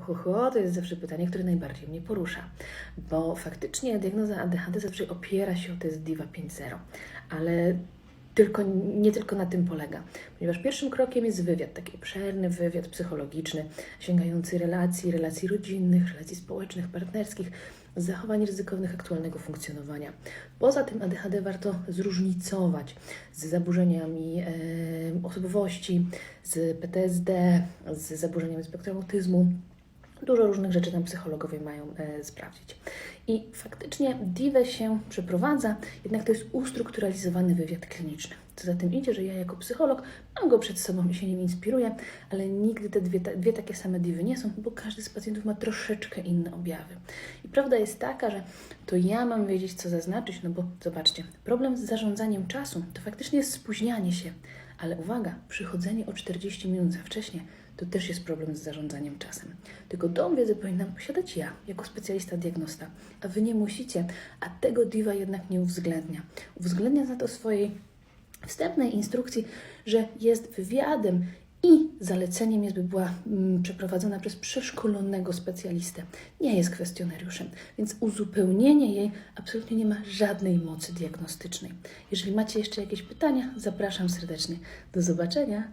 Ho, ho, to jest zawsze pytanie, które najbardziej mnie porusza, bo faktycznie diagnoza ADHD zazwyczaj opiera się o test DIVA 5.0, ale tylko, nie tylko na tym polega, ponieważ pierwszym krokiem jest wywiad, taki obszerny wywiad psychologiczny, sięgający relacji, relacji rodzinnych, relacji społecznych, partnerskich, zachowań ryzykownych aktualnego funkcjonowania. Poza tym ADHD warto zróżnicować z zaburzeniami e, osobowości, z PTSD, z zaburzeniami spektrum autyzmu. Dużo różnych rzeczy tam psychologowie mają e, sprawdzić. I faktycznie DIWE się przeprowadza, jednak to jest ustrukturalizowany wywiad kliniczny. Co za tym idzie, że ja jako psycholog mam go przed sobą i się nim inspiruję, ale nigdy te dwie, dwie takie same diwy nie są, bo każdy z pacjentów ma troszeczkę inne objawy. I prawda jest taka, że to ja mam wiedzieć, co zaznaczyć, no bo zobaczcie, problem z zarządzaniem czasu to faktycznie jest spóźnianie się, ale uwaga, przychodzenie o 40 minut za wcześnie to też jest problem z zarządzaniem czasem. Tylko tą wiedzę powinnam posiadać ja, jako specjalista diagnosta, a wy nie musicie, a tego diwa jednak nie uwzględnia. Uwzględnia za to swojej wstępnej instrukcji, że jest wywiadem i zaleceniem jest, by była mm, przeprowadzona przez przeszkolonego specjalistę. Nie jest kwestionariuszem, więc uzupełnienie jej absolutnie nie ma żadnej mocy diagnostycznej. Jeżeli macie jeszcze jakieś pytania, zapraszam serdecznie. Do zobaczenia.